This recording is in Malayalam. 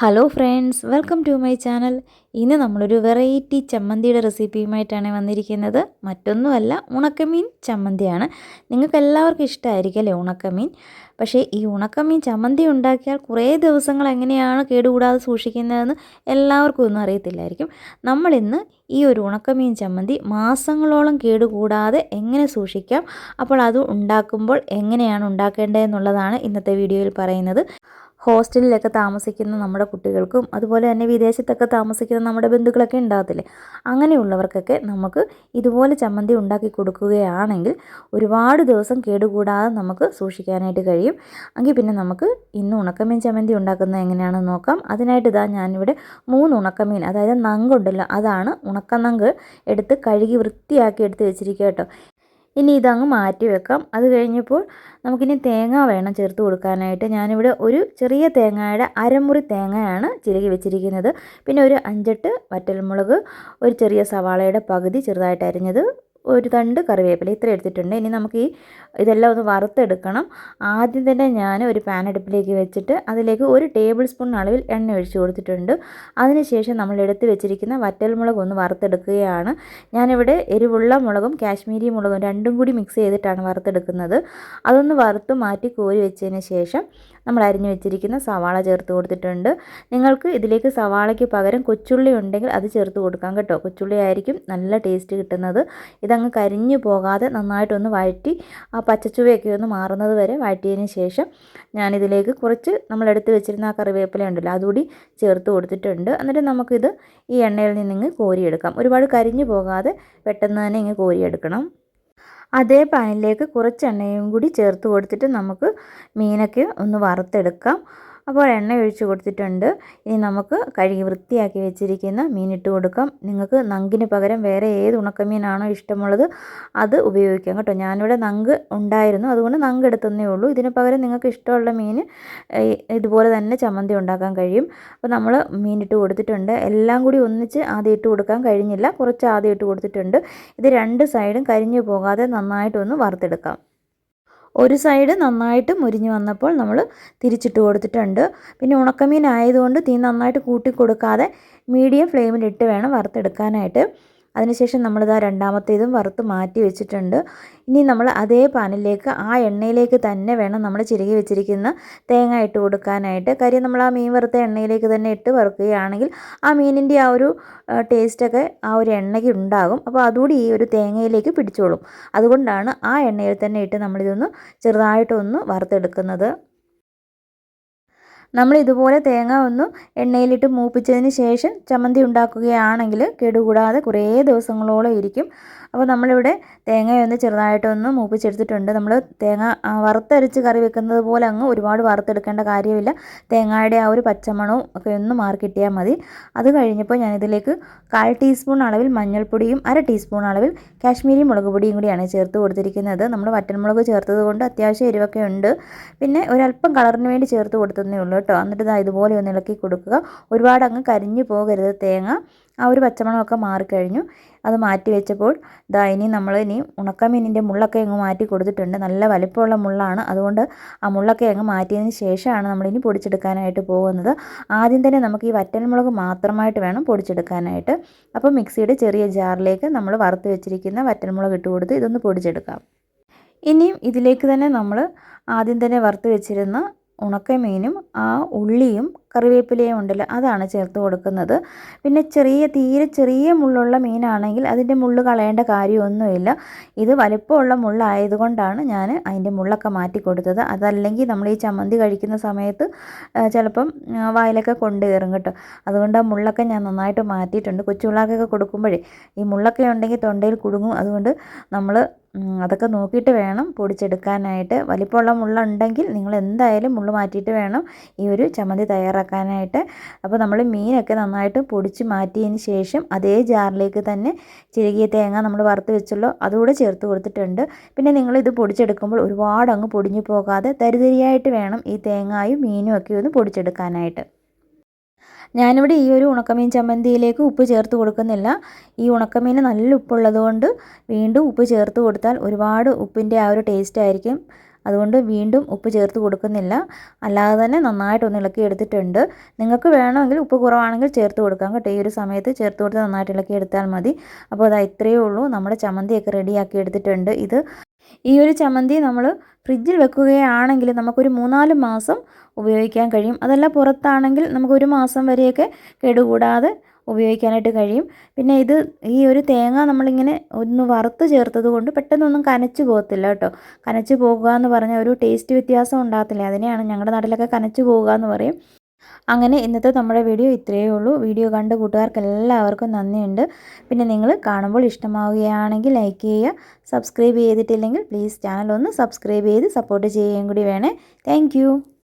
Hello friends welcome to my channel ഇന്ന് നമ്മളൊരു വെറൈറ്റി ചമ്മന്തിയുടെ റെസിപ്പിയുമായിട്ടാണ് വന്നിരിക്കുന്നത്. മറ്റൊന്നുമല്ല ഉണക്കമീൻ ചമ്മന്തിയാണ്. നിങ്ങൾക്ക് എല്ലാവർക്കും ഇഷ്ടമായിരിക്കും അല്ലേ ഉണക്കമീൻ? പക്ഷേ ഈ ഉണക്കമീൻ ചമ്മന്തി ഉണ്ടാക്കിയാൽ കുറേ ദിവസങ്ങൾ എങ്ങനെയാണ് കേടുകൂടാതെ സൂക്ഷിക്കുന്നതെന്ന് എല്ലാവർക്കും ഒന്നും അറിയത്തില്ലായിരിക്കും. നമ്മളിന്ന് ഈ ഒരു ഉണക്കമീൻ ചമ്മന്തി മാസങ്ങളോളം കേടുകൂടാതെ എങ്ങനെ സൂക്ഷിക്കാം? അപ്പോൾ അത് ഉണ്ടാക്കുമ്പോൾ എങ്ങനെയാണ് ഉണ്ടാക്കേണ്ടതെന്നുള്ളതാണ് ഇന്നത്തെ വീഡിയോയിൽ പറയുന്നത്. ഹോസ്റ്റലിലൊക്കെ താമസിക്കുന്ന നമ്മുടെ കുട്ടികൾക്കും അതുപോലെ തന്നെ വിദേശത്തൊക്കെ താമസിക്കുന്ന നമ്മുടെ ബന്ധുക്കളൊക്കെ ഉണ്ടാകത്തില്ലേ? അങ്ങനെയുള്ളവർക്കൊക്കെ നമുക്ക് ഇതുപോലെ ചമ്മന്തി ഉണ്ടാക്കി കൊടുക്കുകയാണെങ്കിൽ ഒരുപാട് ദിവസം കേടുകൂടാതെ നമുക്ക് സൂക്ഷിക്കാനായിട്ട് കഴിയും. എങ്കിൽ പിന്നെ നമുക്ക് ഇന്ന് ഉണക്കമീൻ ചമ്മന്തി ഉണ്ടാക്കുന്നത് എങ്ങനെയാണെന്ന് നോക്കാം. അതിനായിട്ട് ഇതാ ഞാനിവിടെ മൂന്ന് ഉണക്കമീൻ അതായത് നങ്കുണ്ടല്ലോ അതാണ് ഉണക്കനങ്ക് എടുത്ത് കഴുകി വൃത്തിയാക്കി എടുത്ത് വെച്ചിരിക്കുക കേട്ടോ. ഇനി ഇതങ്ങ് മാറ്റി വെക്കാം. അത് കഴിഞ്ഞപ്പോൾ നമുക്കിനി തേങ്ങ വേണം ചേർത്ത് കൊടുക്കാനായിട്ട്. ഞാനിവിടെ ഒരു ചെറിയ തേങ്ങയുടെ അരമുറി തേങ്ങയാണ് ചിരകി വെച്ചിരിക്കുന്നത്. പിന്നെ ഒരു അഞ്ചെട്ട് വറ്റൽമുളക് ഒരു ചെറിയ സവാളയുടെ പകുതി ചെറുതായിട്ട് അരിഞ്ഞത് ഒരു തണ്ട് കറിവേപ്പില ഇത്ര എടുത്തിട്ടുണ്ട്. ഇനി നമുക്ക് ഈ ഇതെല്ലാം ഒന്ന് വറുത്തെടുക്കണം. ആദ്യം തന്നെ ഞാൻ ഒരു പാൻ അടുപ്പിലേക്ക് വെച്ചിട്ട് അതിലേക്ക് ഒരു ടേബിൾ സ്പൂൺ അളവിൽ എണ്ണ ഒഴിച്ച് കൊടുത്തിട്ടുണ്ട്. അതിനുശേഷം നമ്മൾ എടുത്ത് വെച്ചിരിക്കുന്ന വറ്റൽമുളക് ഒന്ന് വറുത്തെടുക്കുകയാണ്. ഞാനിവിടെ എരിവുള്ള മുളകും കാശ്മീരി മുളകും രണ്ടും കൂടി മിക്സ് ചെയ്തിട്ടാണ് വറുത്തെടുക്കുന്നത്. അതൊന്ന് വറുത്ത് മാറ്റി കോരി വെച്ചതിന് ശേഷം നമ്മൾ അരിഞ്ഞു വെച്ചിരിക്കുന്ന സവാള ചേർത്ത് കൊടുത്തിട്ടുണ്ട്. നിങ്ങൾക്ക് ഇതിലേക്ക് സവാളയ്ക്ക് പകരം കൊച്ചുള്ളി ഉണ്ടെങ്കിൽ അത് ചേർത്ത് കൊടുക്കാം കേട്ടോ. കൊച്ചുള്ളി ആയിരിക്കും നല്ല ടേസ്റ്റ് കിട്ടുന്നത്. ഇതങ്ങ് കരിഞ്ഞു പോകാതെ നന്നായിട്ടൊന്ന് വഴറ്റി ആ പച്ചച്ചുവയൊക്കെ ഒന്ന് മാറുന്നത് വരെ വഴറ്റിയതിന് ശേഷം ഞാനിതിലേക്ക് കുറച്ച് നമ്മളെടുത്ത് വെച്ചിരുന്ന ആ കറിവേപ്പില ഉണ്ടല്ലോ അതുകൂടി ചേർത്ത് കൊടുത്തിട്ടുണ്ട്. എന്നിട്ട് നമുക്കിത് ഈ എണ്ണയിൽ നിന്നിങ്ങ് കോരിയെടുക്കാം. ഒരുപാട് കരിഞ്ഞു പോകാതെ പെട്ടെന്ന് തന്നെ ഇങ്ങ് കോരിയെടുക്കണം. അതേ പാനിലേക്ക് കുറച്ച് എണ്ണയും കൂടി ചേർത്ത് കൊടുത്തിട്ട് നമുക്ക് മീനൊക്കെ ഒന്ന് വറുത്തെടുക്കാം. അപ്പോൾ എണ്ണ ഒഴിച്ച് കൊടുത്തിട്ടുണ്ട്. ഇനി നമുക്ക് കഴുകി വൃത്തിയാക്കി വെച്ചിരിക്കുന്ന മീൻ ഇട്ട് കൊടുക്കാം. നിങ്ങൾക്ക് നങ്കിന് പകരം വേറെ ഏത് ഉണക്കമീനാണോ ഇഷ്ടമുള്ളത് അത് ഉപയോഗിക്കാം കേട്ടോ. ഞാനിവിടെ നങ്ക് ഉണ്ടായിരുന്നു. അതുകൊണ്ട് നങ്ക് എടുത്തന്നേ ഉള്ളൂ. ഇതിന് പകരം നിങ്ങൾക്ക് ഇഷ്ടമുള്ള മീൻ ഇതുപോലെ തന്നെ ചമ്മന്തി ഉണ്ടാക്കാൻ കഴിയും. അപ്പോൾ നമ്മൾ മീൻ ഇട്ട് കൊടുത്തിട്ടുണ്ട്. എല്ലാം കൂടി ഒന്നിച്ച് ആദ്യം ഇട്ട് കൊടുക്കാൻ കഴിഞ്ഞില്ല. കുറച്ച് ആദ്യം ഇട്ട് കൊടുത്തിട്ടുണ്ട്. ഇത് രണ്ട് സൈഡും കരിഞ്ഞു പോകാതെ നന്നായിട്ടൊന്ന് വറുത്തെടുക്കാം. ഒരു സൈഡ് നന്നായിട്ട് മുരിഞ്ഞ് വന്നപ്പോൾ നമ്മൾ തിരിച്ചിട്ട് കൊടുത്തിട്ടുണ്ട്. പിന്നെ ഉണക്കമീൻ ആയതുകൊണ്ട് തീ നന്നായിട്ട് കൂട്ടി കൊടുക്കാതെ മീഡിയം ഫ്ലെയിമിലിട്ട് വേണം വറുത്തെടുക്കാനായിട്ട്. അതിനുശേഷം നമ്മളിതാ രണ്ടാമത്തേതും വറുത്ത് മാറ്റി വെച്ചിട്ടുണ്ട്. ഇനി നമ്മൾ അതേ പാനിലേക്ക് ആ എണ്ണയിലേക്ക് തന്നെ വേണം നമ്മൾ ചിരുകി വെച്ചിരിക്കുന്ന തേങ്ങ ഇട്ട് കൊടുക്കാനായിട്ട്. കാര്യം നമ്മൾ ആ മീൻ വറുത്ത എണ്ണയിലേക്ക് തന്നെ ഇട്ട് വറുക്കുകയാണെങ്കിൽ ആ മീനിന്റെ ആ ഒരു ടേസ്റ്റൊക്കെ ആ ഒരു എണ്ണയ്ക്ക് ഉണ്ടാകും. അപ്പോൾ അതുകൂടി ഈ ഒരു തേങ്ങയിലേക്ക് പിടിച്ചോളും. അതുകൊണ്ടാണ് ആ എണ്ണയിൽ തന്നെ ഇട്ട് നമ്മളിതൊന്ന് ചെറുതായിട്ടൊന്ന് വറുത്തെടുക്കുന്നത്. നമ്മൾ ഇതുപോലെ തേങ്ങ ഒന്ന് എണ്ണയിലിട്ട് മൂപ്പിച്ചതിന് ശേഷം ചമ്മന്തി ഉണ്ടാക്കുകയാണെങ്കിൽ കേടുകൂടാതെ കുറേ ദിവസങ്ങളോളം ഇരിക്കും. അപ്പോൾ നമ്മളിവിടെ തേങ്ങയൊന്ന് ചെറുതായിട്ടൊന്ന് മൂപ്പിച്ചെടുത്തിട്ടുണ്ട്. നമ്മൾ തേങ്ങ വറുത്തരച്ച് കറി വെക്കുന്നത് പോലെ അങ്ങ് ഒരുപാട് വറുത്തെടുക്കേണ്ട കാര്യമില്ല. തേങ്ങയുടെ ആ ഒരു പച്ചമണവും ഒക്കെ ഒന്ന് മാർക്കിട്ടിയാൽ മതി. അത് കഴിഞ്ഞപ്പോൾ ഞാനിതിലേക്ക് കാൽ ടീസ്പൂൺ അളവിൽ മഞ്ഞൾപ്പൊടിയും അര ടീസ്പൂൺ അളവിൽ കാശ്മീരി മുളക് പൊടിയും കൂടിയാണ് ചേർത്ത് കൊടുത്തിരിക്കുന്നത്. നമ്മൾ വറ്റൻമുളക് ചേർത്തത് കൊണ്ട് അത്യാവശ്യം എരിവൊക്കെ ഉണ്ട്. പിന്നെ ഒരല്പം കളറിന് വേണ്ടി ചേർത്ത് കൊടുത്തതേ ഉള്ളൂ. കേട്ടോ. എന്നിട്ട് ഇതാ ഇതുപോലെ ഒന്ന് ഇളക്കി കൊടുക്കുക. ഒരുപാട് അങ്ങ് കരിഞ്ഞു പോകരുത് തേങ്ങ. ആ ഒരു പച്ചമണമൊക്കെ മാറിക്കഴിഞ്ഞു അത് മാറ്റി വെച്ചപ്പോൾ ഇതാ ഇനി നമ്മൾ ഇനി ഉണക്കമീനിന്റെ മുള്ളൊക്കെ അങ്ങ് മാറ്റി കൊടുത്തിട്ടുണ്ട്. നല്ല വലിപ്പമുള്ള മുള്ളാണ്. അതുകൊണ്ട് ആ മുള്ളൊക്കെ അങ്ങ് മാറ്റിയതിന് ശേഷമാണ് നമ്മളിനി പൊടിച്ചെടുക്കാനായിട്ട് പോകുന്നത്. ആദ്യം തന്നെ നമുക്ക് ഈ വറ്റൽമുളക് മാത്രമായിട്ട് വേണം പൊടിച്ചെടുക്കാനായിട്ട്. അപ്പോൾ മിക്സിയുടെ ചെറിയ ജാറിലേക്ക് നമ്മൾ വറുത്ത് വെച്ചിരിക്കുന്ന വറ്റൽമുളക് ഇട്ട് കൊടുത്ത് ഇതൊന്ന് പൊടിച്ചെടുക്കാം. ഇനിയും ഇതിലേക്ക് തന്നെ നമ്മൾ ആദ്യം തന്നെ വറുത്ത് വെച്ചിരുന്ന ഉണക്കമീനും ആ ഉള്ളിയും കറിവേപ്പിലയും ഉണ്ടല്ലോ അതാണ് ചേർത്ത് കൊടുക്കുന്നത്. പിന്നെ ചെറിയ തീരെ ചെറിയ മുള്ളുള്ള മീനാണെങ്കിൽ അതിന്റെ മുള്ള് കളയേണ്ട കാര്യമൊന്നുമില്ല. ഇത് വലിപ്പമുള്ള മുള്ളായതുകൊണ്ടാണ് ഞാൻ അതിന്റെ മുള്ളൊക്കെ മാറ്റി കൊടുത്തത്. അതല്ലെങ്കിൽ നമ്മൾ ഈ ചമ്മന്തി കഴിക്കുന്ന സമയത്ത് ചിലപ്പം വായിലൊക്കെ കൊണ്ട് കയറും കേട്ടോ. അതുകൊണ്ട് ആ മുള്ളൊക്കെ ഞാൻ നന്നായിട്ട് മാറ്റിയിട്ടുണ്ട്. കൊച്ചുപിള്ളേർക്കൊക്കെ കൊടുക്കുമ്പോഴേ ഈ മുള്ളൊക്കെ ഉണ്ടെങ്കിൽ തൊണ്ടയിൽ കുടുങ്ങും. അതുകൊണ്ട് നമ്മൾ അതൊക്കെ നോക്കിയിട്ട് വേണം പൊടിച്ചെടുക്കാനായിട്ട്. വലിപ്പമുള്ള മുള്ളുണ്ടെങ്കിൽ നിങ്ങൾ എന്തായാലും മുള്ള് മാറ്റിയിട്ട് വേണം ഈ ഒരു ചമ്മന്തി തയ്യാറാക്കാനായിട്ട് അപ്പോൾ നമ്മൾ മീനൊക്കെ നന്നായിട്ട് പൊടിച്ച് മാറ്റിയതിന് ശേഷം അതേ ജാറിലേക്ക് തന്നെ ചിരകിയ തേങ്ങ നമ്മൾ വറുത്ത് വെച്ചല്ലോ അതുകൂടെ ചേർത്ത് കൊടുത്തിട്ടുണ്ട്. പിന്നെ നിങ്ങൾ ഇത് പൊടിച്ചെടുക്കുമ്പോൾ ഒരുപാട് അങ്ങ് പൊടിഞ്ഞു പോകാതെ തരിതരിയായിട്ട് വേണം ഈ തേങ്ങായും മീനും ഒക്കെ ഒന്ന് പൊടിച്ചെടുക്കാനായിട്ട്. ഞാനിവിടെ ഈ ഒരു ഉണക്കമീൻ ചമ്മന്തിയിലേക്ക് ഉപ്പ് ചേർത്ത് കൊടുക്കുന്നില്ല. ഈ ഉണക്കമീൻ നല്ല ഉപ്പുള്ളത് കൊണ്ട് വീണ്ടും ഉപ്പ് ചേർത്ത് കൊടുത്താൽ ഒരുപാട് ഉപ്പിന്റെ ആ ഒരു ടേസ്റ്റ് ആയിരിക്കും. അതുകൊണ്ട് വീണ്ടും ഉപ്പ് ചേർത്ത് കൊടുക്കുന്നില്ല. അല്ലാതെ തന്നെ നന്നായിട്ടൊന്ന് ഇളക്കി എടുത്തിട്ടുണ്ട്. നിങ്ങൾക്ക് വേണമെങ്കിൽ ഉപ്പ് കുറവാണെങ്കിൽ ചേർത്ത് കൊടുക്കാം കേട്ടോ. ഈ ഒരു സമയത്ത് ചേർത്ത് കൊടുത്ത് നന്നായിട്ട് ഇളക്കി എടുത്താൽ മതി. അപ്പോൾ അതാ ഇത്രയേ ഉള്ളൂ. നമ്മുടെ ചമ്മന്തിയൊക്കെ റെഡിയാക്കി എടുത്തിട്ടുണ്ട് ഇത്. ഈ ഒരു ചമ്മന്തി നമ്മൾ ഫ്രിഡ്ജിൽ വെക്കുകയാണെങ്കിൽ നമുക്കൊരു മൂന്നാൽ മാസം ഉപയോഗിക്കാൻ കഴിയും. അതല്ല പുറത്താണെങ്കിൽ നമുക്കൊരു മാസം വരെയൊക്കെ കേടുകൂടാതെ ഉപയോഗിക്കാനായിട്ട് കഴിയും. പിന്നെ ഇത് ഈ ഒരു തേങ്ങ നമ്മളിങ്ങനെ ഒന്ന് വറുത്ത് ചേർത്തത് കൊണ്ട് പെട്ടെന്നൊന്നും കനച്ചു പോകത്തില്ല കേട്ടോ. കനച്ചു പോകുക എന്ന് പറഞ്ഞാൽ ഒരു ടേസ്റ്റ് വ്യത്യാസം ഉണ്ടാകത്തില്ല. അതിനെയാണ് ഞങ്ങളുടെ നാട്ടിലൊക്കെ കനച്ചു പോകുക എന്ന് പറയും. അങ്ങനെ ഇന്നത്തെ നമ്മുടെ വീഡിയോ ഇത്രയേ ഉള്ളൂ. വീഡിയോ കണ്ട കൂട്ടുകാർക്ക് എല്ലാവർക്കും നന്ദിയുണ്ട്. പിന്നെ നിങ്ങൾ കാണുമ്പോൾ ഇഷ്ടമാവുകയാണെങ്കിൽ ലൈക്ക് ചെയ്യുക. സബ്സ്ക്രൈബ് ചെയ്തിട്ടില്ലെങ്കിൽ പ്ലീസ് ചാനൽ ഒന്ന് സബ്സ്ക്രൈബ് ചെയ്ത് സപ്പോർട്ട് ചെയ്യുകയും കൂടി വേണേ. താങ്ക്